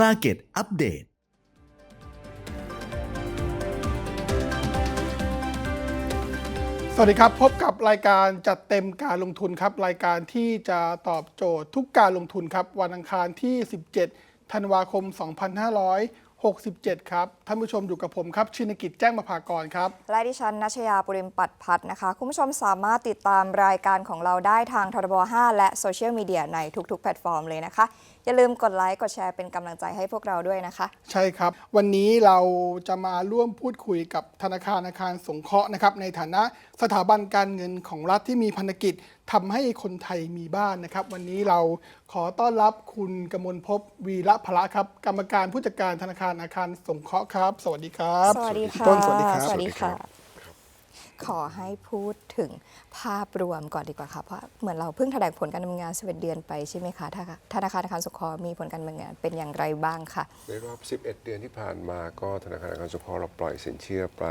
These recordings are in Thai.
Market Update สวัสดีครับ พบกับรายการจัดเต็มการลงทุนครับ รายการที่จะตอบโจทย์ทุกการลงทุนครับ วันอังคารที่ 17 ธันวาคม 2567 ครับ ท่านผู้ชมอยู่กับผมครับ ชินกิจแจ้งมาภากรครับ และดิฉันนัชยาปุริมปัตพัฒน์นะคะ คุณผู้ชมสามารถติดตามรายการของเราได้ทางทรบ5 และโซเชียลมีเดียในทุกๆ แพลตฟอร์มเลยนะคะ อย่าลืมกดไลค์กดแชร์เป็นกำลังใจให้พวกเราด้วยนะคะ ใช่ครับ วันนี้เราจะมาร่วมพูดคุยกับธนาคารอาคารสงเคราะห์นะครับในฐานะสถาบันการเงินของรัฐที่มีพันธกิจ ทำให้คนไทยมีบ้านนะครับ วันนี้เราขอต้อนรับคุณกมลภพวีระพละครับ กรรมการผู้จัดการธนาคารอาคารสงเคราะห์ครับ สวัสดีครับ สวัสดีพี่ค่ะต้นสวัสดีครับสวัสดีค่ะ ขอให้พูดถึงภาพรวมก่อนดีกว่าค่ะเพราะเหมือนเราเพิ่งแถลงผลการดำเนินงาน11เดือนไปใช่ไหมคะถ้าธนาคารอาคารสงเคราะห์มีผลการดำเนินงานเป็นอย่างไรบ้างค่ะในรอบ 11 เดือนที่ผ่านมาก็ธนาคารอาคารสงเคราะห์เราปล่อยสินเชื่อไป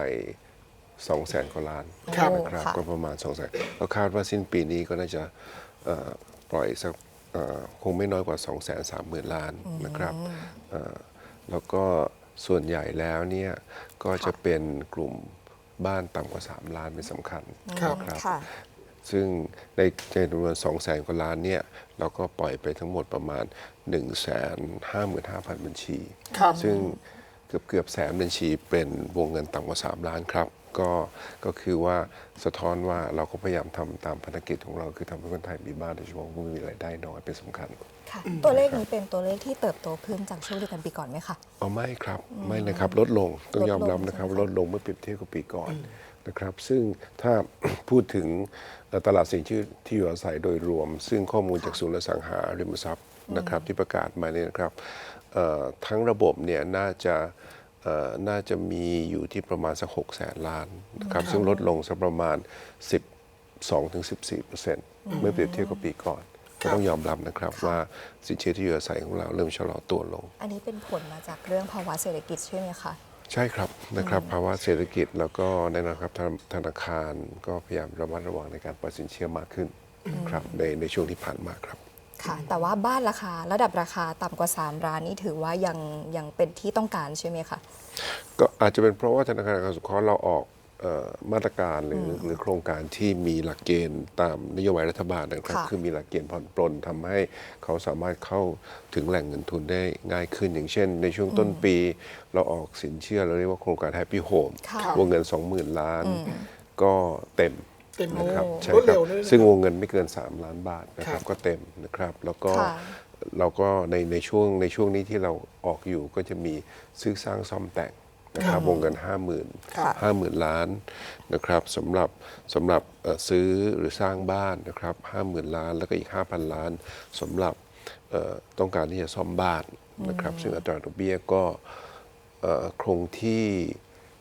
2แสนกว่าล้านครับนะครับ ค่ะ ก็ประมาณ2แสนเราคาดว่าสิ้นปีนี้ก็น่าจะเอ่อปล่อยสักเอ่อคงไม่น้อยกว่า 2 3 0 0 0 0 ล้านนะครับเอ่อแล้วก็ส่วนใหญ่แล้วเนี่ยก็จะเป็นกลุ่มบ้านต่ำกว่า 3 ล้านเป็นสำคัญครับ นะครับ ค่ะ ซึ่งในจำนวน2แสนกว่าล้านเนี่ยเราก็ปล่อยไปทั้งหมดประมาณ 1 5 5 5 0 0 0 บัญชี ครับ ซึ่งเกือบเกือบแสนบัญชีเป็นวงเงินต่ำกว่า 3 ล้านครับ ก็ก็คือว่าสะท้อนว่าเราก็พยายามทำตามภารกิจของเรา คือทำให้คนไทยมีบ้านโดยเฉพาะผู้มีรายได้น้อยเป็นสำคัญค่ะตัวเลขนี้เป็นตัวเลขที่เติบโตขึ้นจากช่วงเดียวกันปีก่อนไหมคะเอาไม่ครับไม่นะครับลดลงต้องยอมรับนะครับลลดดลลงงเมื่อเปรียบเทียบกับปีก่อนนะครับซึ่งถ้าพูดถึงเอ่อตลาดสินเชื่อที่อยู่อาศัยโดยรวม ซึ่งข้อมูลจากศูนย์อสังหาริมทรัพย์นะครับที่ประกาศมาเนี่ยนะครับเอ่อทั้งระบบเนี่ยน่าจะเอ่อ น่าจะมีอยู่ที่ประมาณสัก6แสนล้านนะครับซึ่งลดลงสักประมาณ 12-14%เมื่อเปรียบเทียบกับปีก่อนก็ต้องยอมรับนะครับว่าสินเชื่อที่อยู่อาศัยของเราเริ่มชะลอตัวลง อันนี้เป็นผลมาจากเรื่องภาวะเศรษฐกิจใช่ไหมคะ ใช่ครับนะครับภาวะเศรษฐกิจแล้วก็แน่นอนครับธนาธนาคารก็พยายามระมัดระวังในการปล่อยสินเชื่อมากขึ้นครับในในช่วงที่ผ่านมาครับ ค่ะ แต่ว่าบ้านราคาระดับราคาต่ำกว่า 3 ล้านนี่ถือว่ายังยังเป็นที่ต้องการใช่ไหมคะ ก็อาจจะเป็นเพราะว่าธนาคารอาคารสงเคราะห์เราออกเอ่อมาตรการหรือหรือโครงการที่มีหลักเกณฑ์ตามนโยบายรัฐบาลนะครับ ค่ะ คือมีหลักเกณฑ์ผ่อนปลนทำให้เขาสามารถเข้าถึงแหล่งเงินทุนได้ง่ายขึ้น อย่างเช่น ในช่วงต้นปี เราออกสินเชื่อเราเรียกว่าโครงการ Happy Home ค่ะ วงเงิน 20,000 ล้าน ก็เต็ม เต็มนะครับโอ้ใช่รวดครัเร็บวด้วยนะครับซึ่งวงเงินไม่เกิน 3 ล้านบาทนะคครัรับบก็เต็มนะครับ แล้วก็ค่ะ เราก็ในในช่วงในช่วงนี้ที่เราออกอยู่ก็จะมีซื้อสร้างซ่อมแต่งนะครับวงเงิน 5 0,000 ค่ะ5 0,000 ล้านนะครับสำหรับสำหรับเอ่อซื้อหรือสร้างบ้านนะครับ50,000 ล้านแล้วก็อีก 5,000 ล้านสำหรับเอ่อต้องการที่จะซ่อมบ้านนะครับซึ่งอัตราดอกเบี้ยก็เอ่อคงที่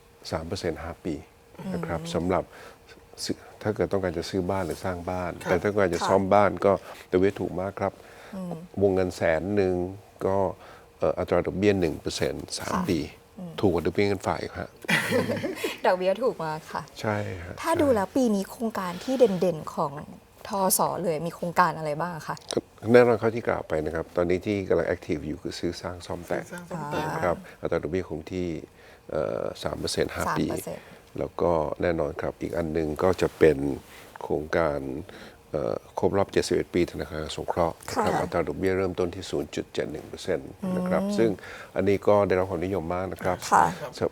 3% 5 ปีนะครับสำหรับซื้อ ถ้าเกิดต้องการจะซื้อบ้านหรือสร้างบ้าน แต่ถ้าต้องการจะซ่อมบ้านก็ตัวเวทถูกมากครับ วงเงินแสนหนึ่งก็เอ่ออัตราดอกเบี้ย1% 3ปี ถูกกว่าดอกเบี้ยเงินฝากอีกฮะดอกเบี้ยถูกมากค่ะ ใช่ฮะถ้าดูแล้วปีนี้โครงการที่เด่นๆของทอสอเลยมีโครงการอะไรบ้างคะก็แน่นอนเขาที่กล่าวไปนะครับ ตอนนี้ที่กำลังแอคทีฟอยู่คือซื้อสร้างซ่อมแต่งสร้างซ่อมแต่งนะครับอัตราดอกเบี้ยคงที่สามเปอร์เซ็นต์ห้าปี3% แล้วก็แน่นอนครับอีกอันหนึ่งก็จะเป็นโครงการเอ่อครบรอบ 71 ปีธนาคารสงเคราะห์นะครับค่ะอัตราดอกเบี้ยเริ่มต้นที่ 0.71%นะครับซึ่งอันนี้ก็ได้รับความนิยมมากนะครับค่ะ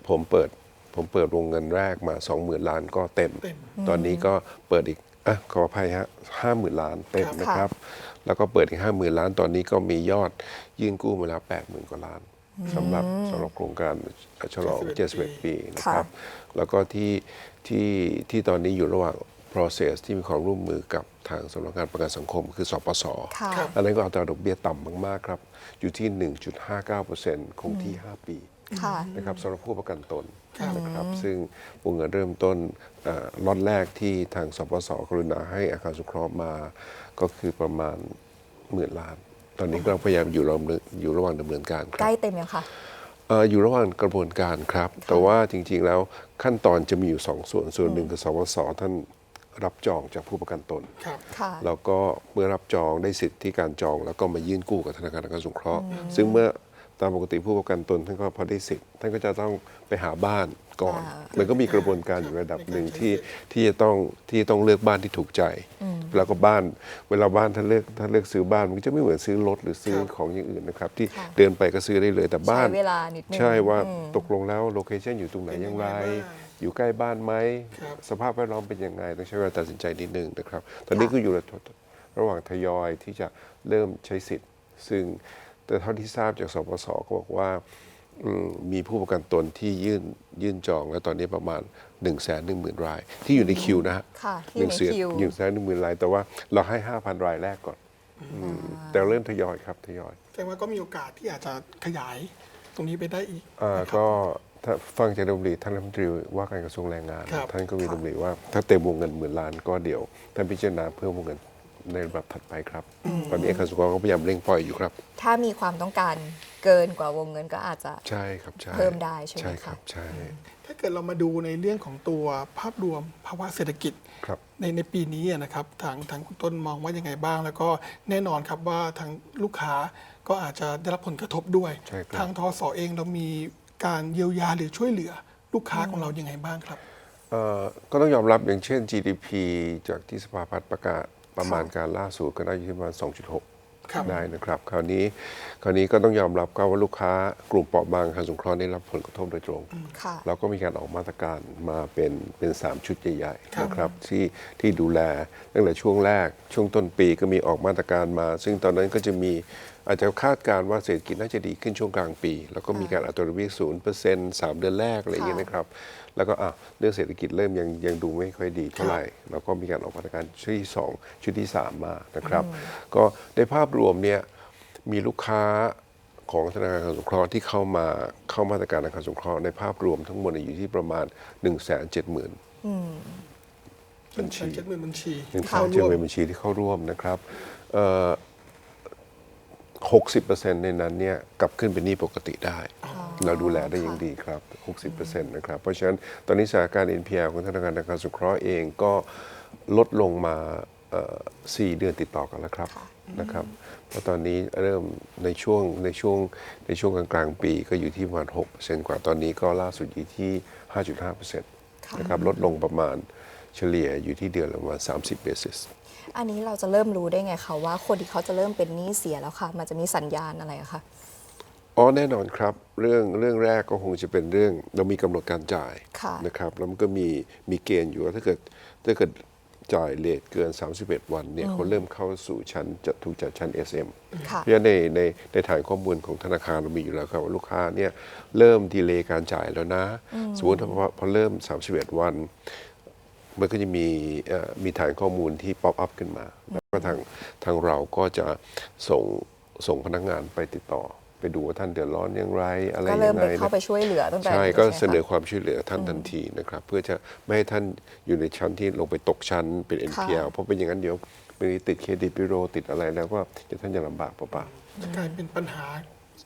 ผมเปิดผมเปิดวงเงินแรกมา 20,000 ล้านก็เต็มเต็มตอนนี้ก็เปิดอีกอะขออภัยฮะ50,000ล้านเต็มครับนะครับ แล้วก็เปิดอีก50,000ล้านตอนนี้ก็มียอดยื่นกู้มาแล้ว80,000กว่าล้าน สำหรับสำหรับโครงการฉลอง71ปีนะครับ แล้วก็ที่ที่ที่ตอนนี้อยู่ระหว่าง process ที่มีความร่วมมือกับทางสำนักงานประกันสังคม คือสปสค่ะอันนั้นก็อัตราดอกเบี้ยต่ำมากๆครับ อยู่ที่ 1.59%คงที่ 5 ปีค่ะนะครับสำหรับผู้ประกันตนนะครับ ซึ่งวงเงินเริ่มต้นเอ่อล็อตแรกที่ทางสปสกรุณาให้อาคารสงเคราะห์มา ก็คือประมาณหมื่นล้านต อนนี้ก็พยายามอยู่ระหว่างอยู่ระหว่างดำเนินการคใกรับล้เต็มยังคะเอ่ออยู่ระหว่างกระบวนการครับ แต่ว่าจริงๆแล้วขั้นตอนจะมีอยู่สองส่วน ส่วนหนึ่งคือสปสท่านรับจองจากผู้ประกันตน ครับ ค่ะ แล้วก็เมื่อรับจองได้สิทธิ์ที่การจอง แล้วก็มายื่นกู้กับธนาคารอาคารสงเคราะห์ ซึ่งเมื่อตามปกติผู้ประกันตนท่านก็พอได้สิทธิ์ท่านก็จะต้องไปหาบ้าน ก่อนอ่ามันก็มีกระบวนการอยู่ระดับหนึ่งที่ที่จะต้องที่จะต้องเลือกบ้านที่ถูกใจ แล้วก็บ้านเวลาบ้านท่านเลือกท่านเลือกซื้อบ้านมันก็จะไม่เหมือนซื้อรถหรือซื้อครับของอย่างอื่นนะครับที่ค่ะเดินไปก็ซื้อได้เลยแต่บ้าน ใช้เวลานิดนึง ใช่ว่าอืมตกลงแล้วโลเคชันอยู่ตรงไหนอย่างไรเป็นยังไงบ้างอยู่ใกล้บ้านไหมครับสภาพแวดล้อมเป็นยังไงต้องใช้เวลาตัดสินใจนิดนึงนะครับ ตอนนี้ค่ะก็อยู่ระระหว่างทยอยที่จะเริ่มใช้สิทธิ์ ซึ่งแต่เท่าที่ทราบจากสปสก็บอกว่าอื มมีผู้ประกันตนที่ยื่นยื่นจองแล้วตอนนี้ประมาณ1นึ่งแสนหนึ่งหมื่นราย ที่อยู่ในคิวนะฮะค่ะที่หนึ่งในเสียคิวหนึ่งแสนหนึ่งหมื่นราย แต่ว่าเราให้ 5,000 รายแรกก่อนอืมแต่เริ่มทยอยครับทยอยแสดงว่าก็มีโอกาสที่อาจจะขยายตรงนี้ไปได้อีกอ่านะครับก็ถ้าฟังจากดำริท่านรัฐมนตรีว่าการกระทรวงแรงงานครับท่านก็มีครับดำริว่าถ้าเต็มวงเงินหมื่นล้านก็เดี๋ยวท่านพิจารณาเพิ่มวงเงิน ในระดับถัดไปครับตอนนี้กระทรวงก็พยายามเร่งปล่อยอยู่ครับ ถ้ามีความต้องการเกินกว่าวงเงินก็อาจจะใช่ครับใช่เพิ่มได้ใช่ไหมใช่คะครับใช่ ถ้าเกิดเรามาดูในเรื่องของตัวภาพรวมภาวะเศรษฐกิจครับ ในในปีนี้อะนะครับทางทางคุณต้นมองว่ายังไงบ้าง แล้วก็แน่นอนครับว่าทางลูกค้าก็อาจจะได้รับผลกระทบด้วย ใช่ครับ ทางทอสอเองเรามีการเยียวยาหรือช่วยเหลือลูกค้าของเรายังไงบ้างครับ เอ่อก็ต้องยอมรับอย่างเช่น GDP จากที่สภาพัฒน์ประกาศ ประมาณการล่าสุดก็ได้อยู่ที่ประมาณ 2.6ครับได้นะครับ คราวนี้คราวนี้ก็ต้องยอมรับก็ว่าลูกค้ากลุ่มเปราะบางการสงเคราะห์ได้รับผลกระทบโดยตรงค่ะเราก็มีการออกมาตรการมาเป็นเป็นสามชุดใหญ่ครับๆนะครับที่ที่ดูแลตั้งแต่ช่วงแรกช่วงต้นปีก็มีออกมาตรการมา ซึ่งตอนนั้นก็จะมี อาจจะคาดการณ์ว่าเศรษฐกิจน่าจะดีขึ้นช่วงกลางปี แล้วก็มีการอัตราดอกเบี้ยศูนย์เปอร์เซ็นต์สามเดือนแรกอะไรอย่างเงี้ยค่ะนะครับ แล้วก็อะเรื่องเศรษฐกิจเริ่มยังยังดูไม่ค่อยดีเท่าไหร่ แล้วก็มีการออกมาตรการชุดที่สองชุดที่สามมานะครับ ก็ในภาพรวมเนี่ยมีลูกค้าของธนาคารการสงเคราะห์ที่เข้ามาเข้ามาตรการธนาคารสงเคราะห์ในภาพรวมทั้งหมดเนี่ยอยู่ที่ประมาณ 1 7 0 0 0 0บัญชีเจ็ดหมื่นบัญชี1 7 0เข้า0 0ร่วม0บัญชีที่เข้าร่วมนะครับเอ่อ 60%ในนั้นเนี่ยกลับขึ้นเป็นหนี้ปกติได้ เราดูแลได้อย่างดีครับ 60%นะครับ เพราะฉะนั้นตอนนี้สถานการณ์ NPL ของธนาคารการสงเคราะห์เองก็ลดลงมาเอ่อ4เดือนติดต่อกันแล้วครับนะครับเพราะตอนนี้เริ่มในช่วงในช่วงในช่วงกลางๆปีก็อยู่ที่ประมาณ6%กว่าตอนนี้ก็ล่าสุดอยู่ที่ 5.5%นะครับลดลงประมาณเฉลี่ยอยู่ที่เดือนละประมาณ 30 basis อันนี้เราจะเริ่มรู้ได้ไงคะว่าคนที่เขาจะเริ่มเป็นหนี้เสียแล้วค่ะ มันจะมีสัญญาณอะไรอะคะอ๋อแน่นอนครับ เรื่องเรื่องแรกก็คงจะเป็นเรื่องเรามีกำหนดการจ่ายค่ะนะครับแล้วมันก็มีมีเกณฑ์อยู่ว่าถ้าเกิดถ้าเกิดจ่ายเลทเกิน 31 วันเนี่ยเขาเริ่มเข้าสู่ชั้นจะถูกจัดชั้น SM ค่ะเพราะฉะนั้นในในในฐานข้อมูลของธนาคารเรามีอยู่แล้วครับว่าลูกค้าเนี่ยเริ่มดีเลย์การจ่ายแล้วนะ สมมติพอพอเริ่ม 31 วัน มันก็จะมีเอ่อมีฐานข้อมูลที่ป๊อปอัพขึ้นมาแล้วก็ทางทางเราก็จะส่งส่งพนักงานไปติดต่อ ไปดูว่าท่านเดือดร้อนอย่างไร อะไรก็ยัเริ่มงไปไงเข้าไปช่วยเหลือตั้งแต่ใช่นี้ก็ใช่ไหมคะเสนอความช่วยเหลือท่านทันทีนะครับ เพื่อจะไม่ให้ท่านอยู่ในชั้นที่ลงไปตกชั้นเป็น NPL เพราะเป็นอย่างนั้นเดี๋ยวมีติดเครดิตบิโรติดอะไรแล้วก็จะท่านจะลำบากเปล่าจะกลายเป็นปัญหา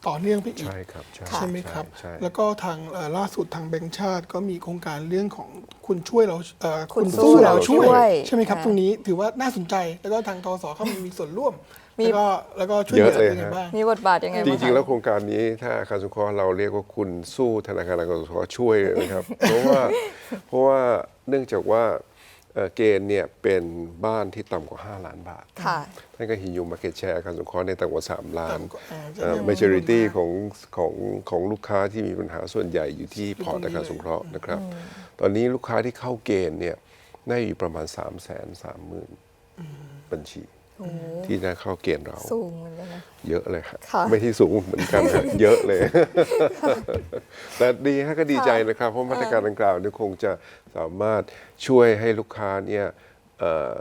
ต่อเนื่องไปๆอีก ใช่ครับใช่ใช่ไหมครับ ใช่แล้วก็ทางเอ่อล่าสุดทางแบงก์ชาติก็มีโครงการเรื่องของคุณช่วยเราเอ่อคุณสู้เราช่วยใช่ไหมครับอ่าตรงนี้ถือว่าน่าสนใจแล้วก็ทางทสเข้ามามีส่วนร่วมมี แล้วก็แล้วก็ช่วยเหลือเยอะเลยยังไงฮะ บ้าง มีบทบาทยังไงจบ้างริงๆคะแล้วโครงการนี้ถ้าอาคารสงเคราะห์เราเรียกว่าคุณสู้ธนาคารอาคารสงเคราะห์ช่วยนะครับ เพราะว่าเพราะว่าเนื่องจากว่า เอ่อเกณฑ์เนี่ยเป็นบ้านที่ต่ำกว่า 5 ล้านบาทค่ะท่านก็เห็นอยู่มาเก็ตแชร์อาคารสงเคราะห์ในต่ำกว่า 3 ล้านต่ำกว่าอ่าจะเอ่อเรียกว่า majority มูลค่าของของของลูกค้าที่มีปัญหาส่วนใหญ่อยู่ที่พอร์ตอาคารสงเคราะห์นะครับ ตอนนี้ลูกค้าที่เข้าเกณฑ์เนี่ยได้อยู่ประมาณ 3 3 0 0 0 0 บัญชีโอ้โห ที่ได้เข้าเกณฑ์เรา สูงเหมือนกันนะ เยอะเลยครับค่ะไม่ที่สูงเหมือนกันครับเยอะเลย แต่ดีฮะก็ดีใจนะครับ เพราะมาตรการดังกล่าวเนี่ยคงจะสามารถช่วยให้ลูกค้าเนี่ยเอ่อ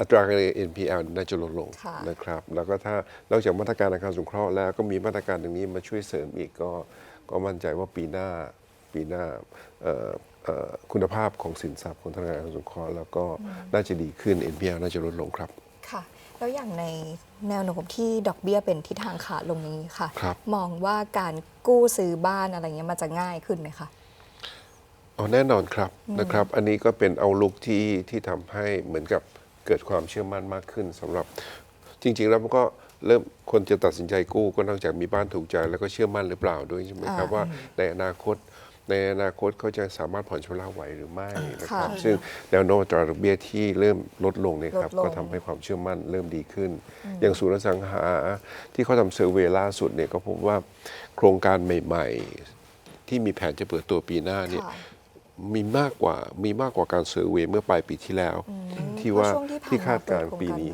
อัตราการ NPL น่าจะลดลงค่ะ นะครับ แล้วก็ถ้านอกจากมาตรการอาคารสงเคราะห์แล้วก็มีมาตรการตรงนี้มาช่วยเสริมอีกก็ก็มั่นใจว่าปีหน้าปีหน้าเอ่อเอ่อ คุณภาพของสินทรัพย์ของธนาคารอาคารสงเคราะห์แล้วก็น่าจะดีขึ้น NPL น่าจะลดลงครับค่ะ แล้วอย่างในแนวโน้มที่ดอกเบี้ยเป็นทิศทางขาลงนี้ค่ะครับมองว่าการกู้ซื้อบ้านอะไรเงี้ยมันจะง่ายขึ้นไหมคะอ๋อแน่นอนครับนะครับ อันนี้ก็เป็นเอาลุกที่ที่ทำให้เหมือนกับเกิดความเชื่อมั่นมากขึ้นสำหรับจริง ๆ แล้วมันก็เริ่มคนจะตัดสินใจกู้ก็นอกจากมีบ้านถูกใจแล้วก็เชื่อมั่นหรือเปล่าด้วยใช่ไหมครับอ่าว่าในอนาคต ในอนาคตเขาจะสามารถผ่อนชำระไหวหรือไม่นะครับ ค่ะซึ่งแนวโน้มอัตราดอกเบี้ยที่เริ่มลดลงเนี่ยครับลดลง ก็ทำให้ความเชื่อมั่นเริ่มดีขึ้น อย่างศูนย์อสังหาที่เขาทำเซอร์เวยล่าสุดเนี่ยก็พบว่าโครงการใหม่ ๆ ที่มีแผนจะเปิดตัวปีหน้าเนี่ย ค่ะ มีมากกว่ามีมากกว่าการเซอร์เวยเมื่อปลายปีที่แล้ว ที่ว่าเพระช่งผ่นที่มคาดการณ์เปิปีโคงนี้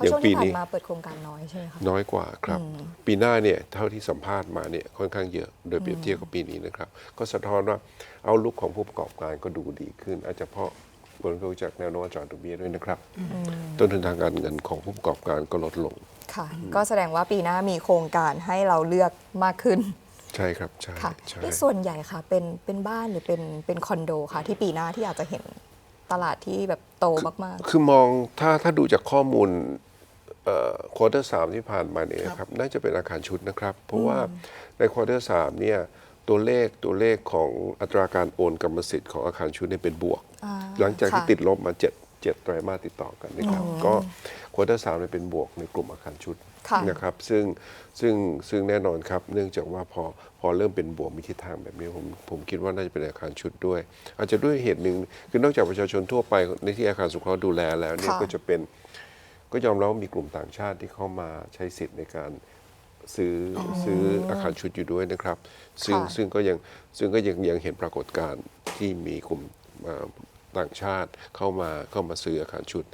เพราะช่วงอย่างปีที่ผ่านี้นมาเปิดโครงการน้อยใช่ไหมคะ น้อยกว่าครับ ปีหน้าเนี่ยเท่าที่สัมภาษณ์มาเนี่ยค่อนข้างเยอะโดยเปรียบเทียบกับปีนี้นะครับ ก็สะท้อนว่าเอาลุกของผู้ประกอบการก็ดูดีขึ้น อาจจะเพราะผลกระทบจากแนวโน้มอัตราดอกเบี้ยด้วยนะครับ ต้นทุนทางการเงินของผู้ประกอบการก็ลดลง ค่ะ ก็แสดงว่าปีหน้ามีโครงการให้เราเลือกมากขึ้นใช่ครับใช่ค่ะใช่นี่ส่วนใหญ่ค่ะเป็นเป็นบ้านหรือเป็นเป็นคอนโดค่ะที่ปีหน้าที่อาจจะเห็นตลาดที่แบบโตมากคือมองถ้าถ้าดูจากข้อมูล ควอเตอร์สามที่ผ่านมาเนี่ยนะครับน่าจะเป็นอาคารชุดนะครับ เพราะว่าในควอเตอร์สามเนี่ยตัวเลขตัวเลขของอัตราการโอนกรรมสิทธิ์ของอาคารชุดเนี่ยเป็นบวกอ่าหลังจากที่ค่ะติดลบมาเจ็ดเจ็ดไตรมาสติดต่อกันนะครับ ก็ควอเตอร์สามเนี่ยเป็นบวกในกลุ่มอาคารชุดค่ะนะครับ ซึ่งซึ่งซึ่งแน่นอนครับ เนื่องจากว่าพอพอเริ่มเป็นบวกมีทิศทางแบบนี้ผมผมคิดว่าน่าจะเป็นอาคารชุดด้วย อาจจะด้วยเหตุหนึ่งคือนอกจากประชาชนทั่วไปในที่อาคารสงเคราะห์ดูแลแล้วเนี่ยค่ะก็จะเป็น ก็ยอมรับว่ามีกลุ่มต่างชาติที่เข้ามาใช้สิทธิ์ในการซื้ออซื้ออาคารชุดอยู่ด้วยนะครับ ซึ่งค่ะ ซึ่งก็ยังซึ่งก็ยังยังเห็นปรากฏการณ์ที่มีกลุ่มเอ่อต่างชาติเข้ามาเข้ามาซื้ออาคารชุด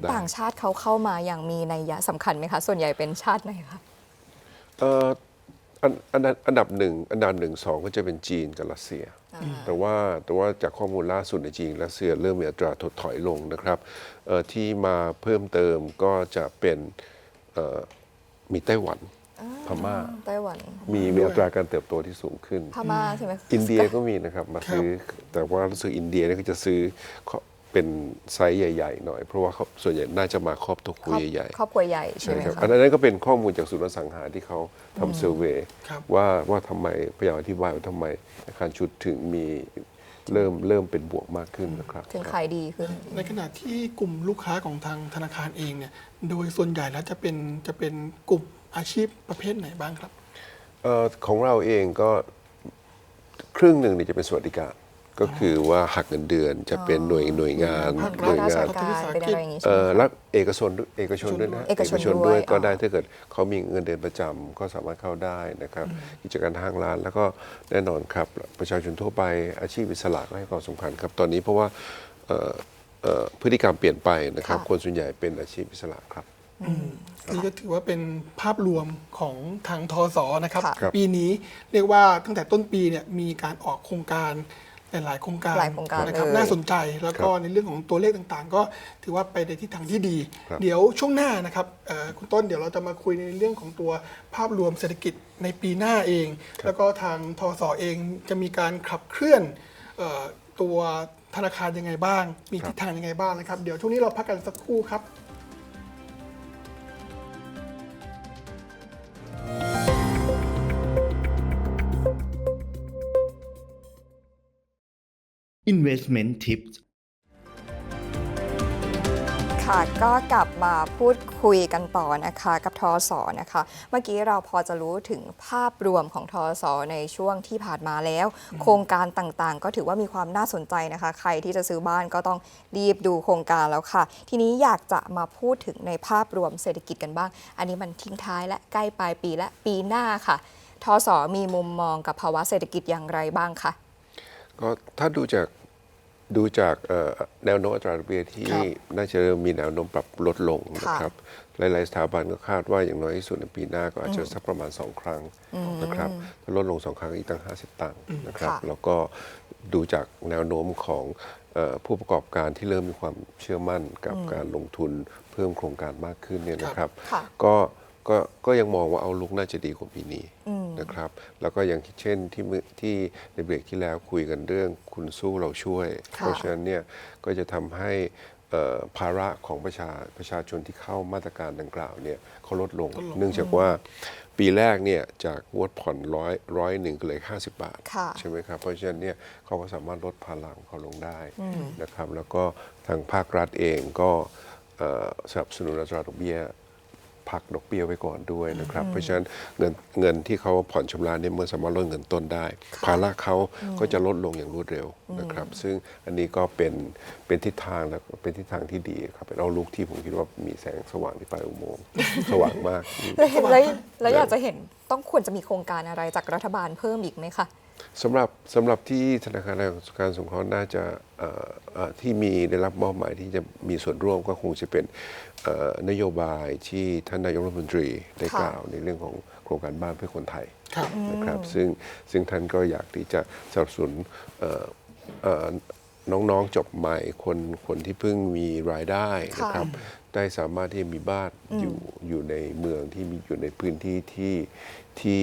ได้ๆต่างชาติเขาเข้ามาอย่างมีนัยยะสำคัญไหมคะ ส่วนใหญ่เป็นชาติไหนคะ เอ่ออันอันดับอันดับหนึ่งอันดับหนึ่งสองก็จะเป็นจีนกับรัสเซีย แต่ว่าแต่ว่าจากข้อมูลล่าสุดในจีนรัสเซียเริ่มมีอัตราถดถอยลงนะครับเอ่อที่มาเพิ่มเติมก็จะเป็นเอ่อมีไต้หวันพม่าไต้หวันมีมีอัตราการเติบโตที่สูงขึ้นพม่าใช่ไหมอินเดียก็มีนะครับมาซื้อแต่ว่ารู้สึกอินเดียเนี่ยก็จะซื้อ เป็นไซส์ใหญ่ๆหน่อยเพราะว่าเขาส่วนใหญ่น่าจะมาครอบตัวคุครยอบใหญ่ครอบครัวใหญ่ๆใช่ไหมครับคะอันนั้นก็เป็นข้อมูลจากศูนย์อสังหาที่เขาทำเซอร์เวยครับ ว่าว่าทำไมพยายามอธิบายว่าทำไมอาคารชุดถึงมีเริ่มเริ่มเป็นบวกมากขึ้นนะครับถึงขายดีขึ้น ในขณะที่กลุ่มลูกค้าของทางธนาคารเองเนี่ยโดยส่วนใหญ่แล้วจะเป็นจะเป็นกลุ่มอาชีพประเภทไหนบ้างครับ เอ่อของเราเองก็ครึ่งหนึ่งเนี่ยจะเป็นสวัสดิการ ก็คือว่าหักเงินเดือนจะเป็นหน่วยหน่วยงานภาคหน่วยราชงานการเป็นอะไรอย่างงี้ใช่เอ่ไหมอคะ รัฐเอกชนด้วยเอกชนด้วยนะเอกชนด้วยก็อ๋อได้ถ้าเกิดเขามีเงินเดือนประจำก็สามารถเข้าได้นะครับกิจการทางร้านแล้วก็แน่นอนครับ ประชาชนทั่วไปอาชีพอิสระก็ให้ความสำคัญครับตอนนี้เพราะว่าเอ่อเอ่อพฤติกรรมเปลี่ยนไปนะครับ ค่ะ คนส่วนใหญ่เป็นอาชีพอิสระครับ นี่ก็ถือว่าเป็นภาพรวมของทางทศนะครับ ค่ะ ครับ ปีนี้เรียกว่าตั้งแต่ต้นปีเนี่ยมีการออกโครงการ หลายๆโครงการหลายโครงการนะครับเลยน่าสนใจแล้วก็ในเรื่องของตัวเลขต่างๆ ก็ถือว่าไปในทิศทางที่ดี ครับ เดี๋ยวช่วงหน้านะครับเอ่อคุณต้นเดี๋ยวเราจะมาคุยในเรื่องของตัวภาพรวมเศรษฐกิจในปีหน้าเอง แล้วก็ทางทศเองจะมีการขับเคลื่อนเอ่อตัวธนาคารยังไงบ้าง มีทิศทางยังไงบ้างนะครับ เดี๋ยวช่วงนี้เราพักกันสักครู่ครับ Investment Tips ค่ะก็กลับมาพูดคุยกันต่อนะคะกับทอสอนะคะ เมื่อกี้เราพอจะรู้ถึงภาพรวมของทอสอในช่วงที่ผ่านมาแล้ว โครงการต่างๆ ก็ถือว่ามีความน่าสนใจนะคะ ใครที่จะซื้อบ้านก็ต้องรีบดูโครงการแล้วค่ะ ทีนี้อยากจะมาพูดถึงในภาพรวมเศรษฐกิจกันบ้าง อันนี้มันทิ้งท้ายและใกล้ปลายปีและปีหน้าค่ะทอสอมีมุมมองกับภาวะเศรษฐกิจอย่างไรบ้างคะก็ถ้าดูจาก ดูจากเอ่อแนวโน้มอัตราดอกเบี้ยที่ครับน่าจะเริ่มมีแนวโน้มปรับลดลงนะครับหลาย ๆ สถาบันก็คาดว่าอย่างน้อยที่สุดในปีหน้าก็อาจจะสักประมาณ 2 ครั้งนะครับถ้าลดลง 2 ครั้งอีกตั้ง 50 ตังค์นะครับค่ะแล้วก็ดูจากแนวโน้มของเอ่อผู้ประกอบการที่เริ่มมีความเชื่อมั่นกับการลงทุนเพิ่มโครงการมากขึ้นเนี่ยนะครับค่ะก็ ก็ก็ยังมองว่าเอาลุกน่าจะดีกว่าปีนี้นะครับ แล้วก็อย่างเช่นที่เมื่อที่ในเบรกที่แล้วคุยกันเรื่องคุณสู้เราช่วยค่ะเพราะฉะนั้นเนี่ยก็จะทำให้เอ่อภาระของประชาประชาชนที่เข้ามาตรการดังกล่าวเนี่ยเขาลดลงลดลง เนื่องจากว่าปีแรกเนี่ยจากงวดผ่อนร้อยร้อยหนึ่งก็เลยห้าสิบบาทค่ะใช่ไหมครับ เพราะฉะนั้นเนี่ยเขาก็สามารถลดภาระของเขาลงได้นะครับ แล้วก็ทางภาครัฐเองก็เอ่อสนับสนุนอัตราดอกเบี้ย พักดอกเบี้ยไว้ก่อนด้วยนะครับ เพราะฉะนั้นเงินเงินที่เขาผ่อนชำระเนี่ยเมื่อสามารถลดเงินต้นได้ ภาระเขาก็จะลดลงอย่างรวดเร็วนะครับ ซึ่งอันนี้ก็เป็นเป็นทิศทางแล้วเป็นทิศทางที่ดีครับเป็นเอาลุกที่ผมคิดว่ามีแสงสว่างที่ปลายอุโมงค์สว่างมากอืมแล้วแล้วอยากจะเห็นต้องควรจะมีโครงการอะไรจากรัฐบาลเพิ่มอีกไหมคะสำหรับสำหรับที่ธนาคารการสงเคราะห์น่าจะเอ่อเอ่อที่มีได้รับมอบหมายที่จะมีส่วนร่วมก็คงจะเป็นเอ่อ นโยบายที่ท่านนายกรัฐมนตรีได้ค่ะกล่าวในเรื่องของโครงการบ้านเพื่อคนไทยครับนะครับซึ่งซึ่งท่านก็อยากที่จะสนับสนุนเอ่อเอ่อน้องๆจบใหม่คนคนที่เพิ่งมีรายได้นะครับได้สามารถที่จะมีบ้านอยู่อยู่ในเมืองที่มีอยู่ในพื้นที่ที่ที่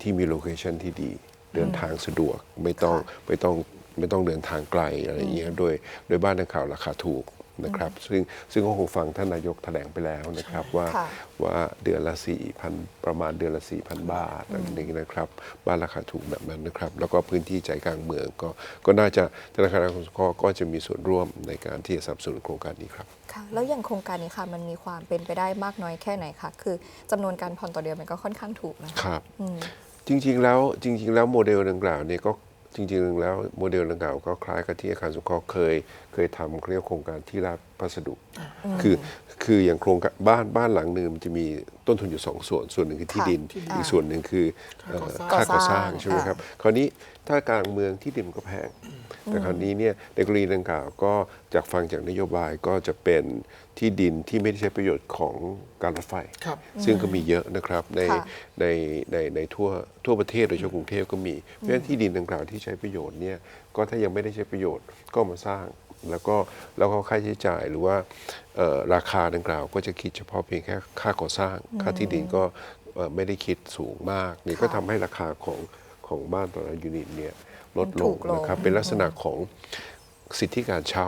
ที่มีโลเคชันที่ดี เดินทางสะดวกไม่ต้องไม่ต้องไม่ต้องเดินทางไกลอะไรอย่างเงี้ยโดยโดยบ้านดังกล่าวราคาถูก นะครับ ซึ่งซึ่งก็คงฟังท่านนายกแถลงไปแล้วนะครับว่าค่ะว่าเดือนละ4,000ประมาณเดือนละ4,000บาทอะไรอย่างนี้นะครับ บ้านราคาถูกแบบนั้นนะครับ แล้วก็พื้นที่ใจกลางเมืองก็ก็น่าจะธนาคารกสิกรก็จะมีส่วนร่วมในการที่จะสนับสนุนโครงการนี้ครับค่ะแล้วอย่างโครงการนี้ค่ะมันมีความเป็นไปได้มากน้อยแค่ไหนคะคือจำนวนการผ่อนต่อเดือนมันก็ค่อนข้างถูกนะคะครับอืมจริงๆแล้วจริง ๆ แล้วโมเดลดังกล่าวเนี่ยก็ จริงๆแล้วโมเดลดังกล่าวก็คล้ายกับที่อาคารสงเคราะห์เคยเคยทำเขาเรียกโครงการที่รับพัสดุ คือคืออย่างโครงการบ้านบ้านหลังหนึ่งมันจะมีต้นทุนอยู่สองส่วน ส่วนหนึ่งคือที่ค่ะดินที่ดิน อีกส่วนหนึ่งคือเอ่อก่อสร้างค่าก่อสร้างก่อสร้างใช่ไหมครับคราวนี้ถ้ากลางเมืองที่ดินมันก็แพงแต่คราวนี้เนี่ยในกรณีดังกล่าวก็จากฟังจากนโยบายก็จะเป็น ที่ดินที่ไม่ได้ใช้ประโยชน์ของการรถไฟ ครับ ซึ่งก็มีเยอะนะครับในค่ะ ในในในทั่วทั่วประเทศโดยเฉพาะกรุงเทพก็มีเพราะฉะนั้นที่ดินดังกล่าวที่ใช้ประโยชน์เนี่ยก็ถ้ายังไม่ได้ใช้ประโยชน์ก็มาสร้าง แล้วก็แล้วก็ค่าใช้จ่ายหรือว่าเอ่อราคาดังกล่าวก็จะคิดเฉพาะเพียงแค่ค่าก่อสร้าง ค่าที่ดินก็เอ่อไม่ได้คิดสูงมาก นี่ก็ทำให้ราคาของของบ้านต่อละยูนิตเนี่ยลดลถูงกลง นะครับเป็นลักษณะของ สิทธิการเช่า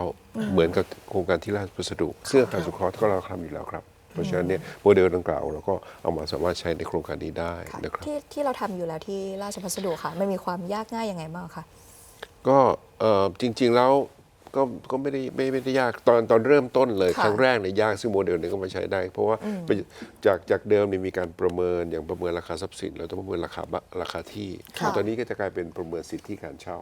เหมือนกับโครงการที่ราชพัสดุซึ่งอาคารสงเคราะห์ก็เราทำอยู่แล้วครับ เพราะฉะนั้นเนี่ยโมเดลดังกล่าวเราก็เอามาสามารถใช้ในโครงการนี้ได้ค่ะนะครับที่ที่เราทำอยู่แล้วที่ราชพัสดุค่ะมันมีความยากง่ายยังไงบ้างคะก็เอ่อจริงๆแล้ว ก็ก็ไม่ได้ไม่ไม่ได้ยากตอนตอนเริ่มต้นเลย ค่ะครั้งแรกเนี่ยยากซึ่งโมเดลนี้ก็มาใช้ได้ เพราะว่าไปจากจากเดิมเนี่ยมีการประเมินอย่างประเมินราคาทรัพย์สินเราต้องประเมินราคาบะราคาที่ค่ะ ตอนนี้ก็จะกลายเป็นประเมินสิทธิการเช่า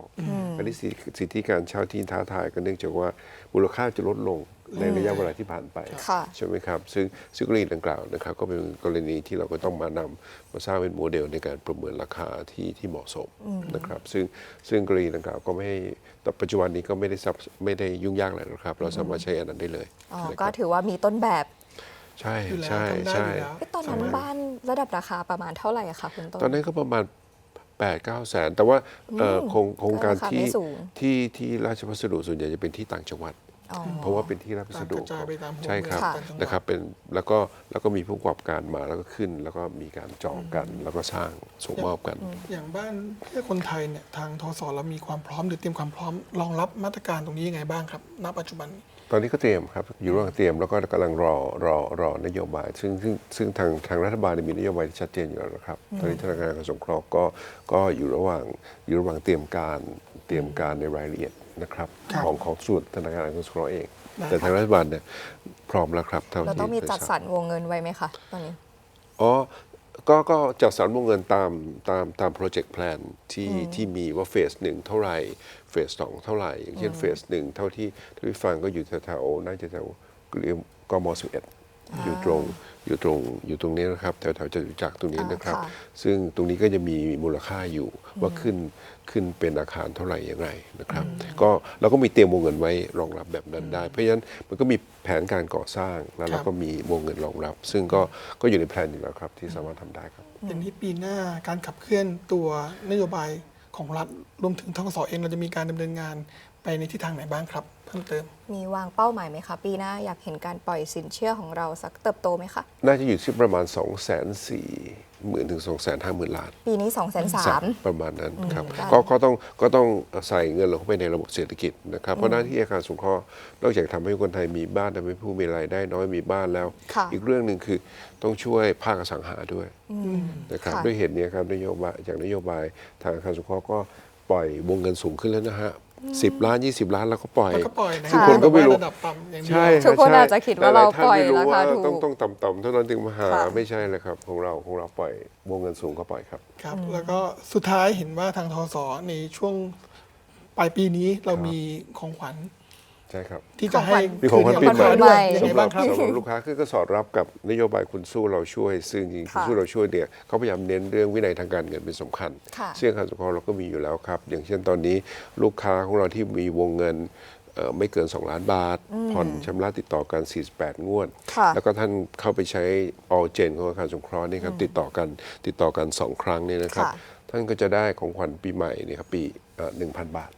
อันนี้สิสิทธิการเช่าที่ท้าทายก็เนื่องจากว่ามูลค่าจะลดลง ในระยะเวลาที่ผ่านไป ค่ะใช่ไหมครับ ซึ่งซึ่งกรณีดังกล่าวนะครับ ก็เป็นกรณีที่เราก็ต้องมานำมาสร้างเป็นโมเดลในการประเมินราคาที่ที่เหมาะสมนะครับ ซึ่งซึ่งกรณีดังกล่าวก็ไม่ให้แต่ปัจจุบันนี้ก็ไม่ได้ซับไม่ได้ยุ่งยากอะไรหรอกครับ เราสามารถใช้อันนั้นได้เลยอ๋อนะคก็รับถือว่ามีต้นแบบใช่อยู่แล้วใช่ทำได้ใช่ อยู่แล้ว เอ๊ะตอนนั้นบ้านระดับราคาประมาณเท่าไหร่อะคะคุณต้น ตอนนั้นก็ประมาณ8ปดเก้าแสน แต่ว่าเอ่อโครงโครงการราคาที่ไม่สูง ที่ที่ราชพัสดุส่วนใหญ่จะเป็นที่ต่างจังหวัดอ๋อ เพราะว่าเป็นที่รับพัสดุกระจายไปตามหัวใช่ครับเมืองต่างจังหวัด นะครับเป็นแล้วก็แล้วก็มีผู้ประกอบการมาแล้วก็ขึ้น แล้วก็มีการจองกัน แล้วก็สร้างส่งมอบกัน อย่างบ้านเพื่อคนไทยเนี่ยทางทสเรามีความพร้อมหรือเตรียมความพร้อมรองรับมาตรการตรงนี้ยังไงบ้างครับ ณ ปัจจุบันนี้ตอนนี้ก็เตรียมครับอยู่ระหว่างเตรียมแล้วก็กำลังรอรอรอนโยบาย ซึ่งซึ่งซึ่งทางทางรัฐบาลเนี่ยมีนโยบายที่ชัดเจนอยู่แล้วนะครับตอนนี้ธนาคารการสงเคราะห์ก็ก็อยู่ระหว่างอยู่ระหว่างเตรียมการเตรียมการในรายละเอียด นะครับครับ ของของส่วนธนาคารการสงเคราะห์เองได้แต่ทางรัฐบาลเนี่ยพร้อมแล้วครับเท่าเราที่ต้องมีเคยจัดทสรราบรวงเงินไว้ไหมคะตอนนี้ อ๋อก็ก็จัดสรรวงเงินตามตามตามโปรเจกต์แพลนที่ที่มีว่าเฟสหนึ่งเท่าไหร่เฟสสองเท่าไหร่ อย่างเช่นเฟสหนึ่งเท่าที่เท่าที่ฟังก็อยู่แถวๆน่าจะแถวเรียกกมสิบเอ็ดอยู่ตรง อยู่ตรงอยู่ตรงนี้นะครับแถวแถวๆจตุจักรตรงนี้นะครับอ่าค่ะซึ่งตรงนี้ก็จะมีมูลค่าอยู่ว่าขึ้นขึ้นเป็นอาคารเท่าไหร่อย่างไรนะครับ ก็เราก็มีเตรียมวงเงินไว้รองรับแบบนั้นได้ เพราะฉะนั้นมันก็มีแผนการก่อสร้างแล้วเราก็มีวงเงินรองรับ ซึ่งก็ก็อยู่ในแผนอยู่แล้วครับที่สามารถทำได้ครับอย่างนี้ปีหน้าการขับเคลื่อนตัวนโยบายของรัฐรวมถึงทกสเองเราจะมีการดำเนินงาน ไปในทิศทางไหนบ้างครับ เพิ่มเติม มีวางเป้าหมายไหมคะ ปีหน้าอยากเห็นการปล่อยสินเชื่อของเราสักเติบโตไหมคะ น่าจะอยู่ที่ประมาณ 2 4 0 0 0 0หมื่นถึง2 5 0 0 0 0ล้าน ปีนี้2องแสนสามประมาณนั้นครับได้ก็ก็ต้องก็ต้องใส่เงินลงเข้าไปในระบบเศรษฐกิจนะครับ เพราะหน้าที่อาคารสงเคราะห์นอกจากทำให้คนไทยมีบ้านทำให้ผู้มีรายได้น้อยมีบ้านแล้ว ค่ะอีกเรื่องหนึ่งคือต้องช่วยภาคอสังหาด้วยนะครับค่ะ ด้วยเหตุนี้ครับนโยบายจากนโยบายทางอาคารสงเคราะห์ก็ปล่อยวงเงินสูงขึ้นแล้วนะฮะ 10ล้าน20ล้านแล้วก็ปล่อย แล้วก็ปล่อยนะซึ่งคนก็ไม่รู้ ระดับต่ำอย่างเดียวใช่ทุกคนใช่อาจจะคิดว่าหลเราๆท่นปล่อยไม่รู้ราคาว่าถูกต้องต้องต่ำๆเท่านั้นถึงมาหาค่ะ ไม่ใช่เลยครับของเราของเราปล่อยวงเงินสูงก็ปล่อยครับ ครับ แล้วก็สุดท้ายเห็นว่าทางทศในช่วงปลายปีนี้เรามีของขวัญใช่ครับ ที่จะให้มีของขวัญปีใหม่คืนให้ลูกค้าด้วยยังไงสำหรับ้าบงครับ สำหรับลูกค้าคือก็สอดรับกับนโยบายคุณสู้เราช่วย ซึ่งจริงๆคุณค่ะสู้เราช่วยเนี่ยเขาพยายามเน้นเรื่องวินัยทางการเงินเป็นสำคัญ ค่ะซึ่งอาคารสงเคราะห์เราก็มีอยู่แล้วครับ อย่างเช่นตอนนี้ลูกค้าของเราที่มีวงเงินเอ่อไม่เกิน 2 ล้านบาท ผ่อนชำระติดต่อกัน 48 งวด ค่ะ แล้วก็ท่านเข้าไปใช้ all gen ของอาคารสงเคราะห์นี่ครับติดต่อกันติดต่อกัน 2 ครั้งเนี่ยนะครับ ค่ะ ท่านก็จะได้ของขวัญปีใหม่เนี่ยครับปี หนึ่งพันบาท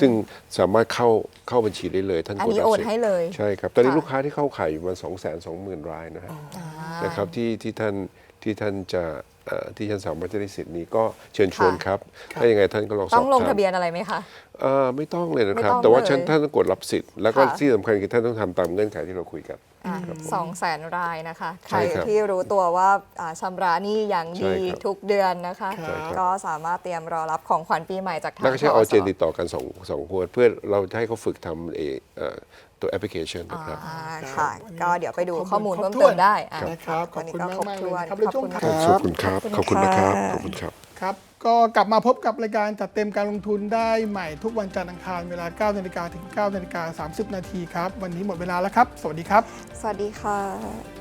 ซึ่งสามารถเข้าเข้าบัญชีได้เลย ท่านอันกดนี้รับโอนสิทธิ์ให้เลย ใช่ครับตอนนี้ค่ะ ลูกค้าที่เข้าขายอยู่ประมาณ2 2 0 0 0 0 รายนะฮะนะครับที่ที่ท่านที่ท่านจะเอ่อที่ท่านสามารถจะได้สิทธิ์นี้ก็เชิญชวนครับ ถ้ายังไงท่านก็ลองสอบต้องลงถาม ทะเบียนอะไรไหมคะ เอ่อไม่ต้องเลยนะครับ ไม่ต้องแต่ว่าเลยท่านท่านต้องกดรับสิทธิ์ แล้วก็ค่ะ ที่สำคัญคือท่านต้องทำตามเงื่อนไขที่เราคุยกัน สองแสนรายนะคะ ใคใช่รครับที่รู้ตัวว่าอ่าชำระหนี้อย่างใช่ดีครับทุกเดือนนะคะ ใช่ครับ ก็สามารถเตรียมรอรับของขวัญปีใหม่จากทางแล้วก็ใช้ทออสเจนติดต่อกันสองสองขวดเพื่อเราจะให้เขาฝึกทำเอเอ่อตัวแอปพลิเคชันนะครับอ่าครัค่ะบก็เดี๋ยวไปดูข้อมูลข้อมูลครบเพิ่มถ้วนเติมได้อะนะครับขอบวันนี้คุณก็มากครบมากๆถ้เลวยนนะครับขในอบช่วงคุณท้ายค่ะขอบคุณครับ ขอบคุณนะครับ ขอบคุณครับ ครับก็กลับมาพบกับรายการจัดเต็มการลงทุนได้ใหม่ทุกวันจันทร์อังคารเวลา9นาฬิกาถึง9นาฬิกา30 นาทีครับ วันนี้หมดเวลาแล้วครับ สวัสดีครับ สวัสดีค่ะ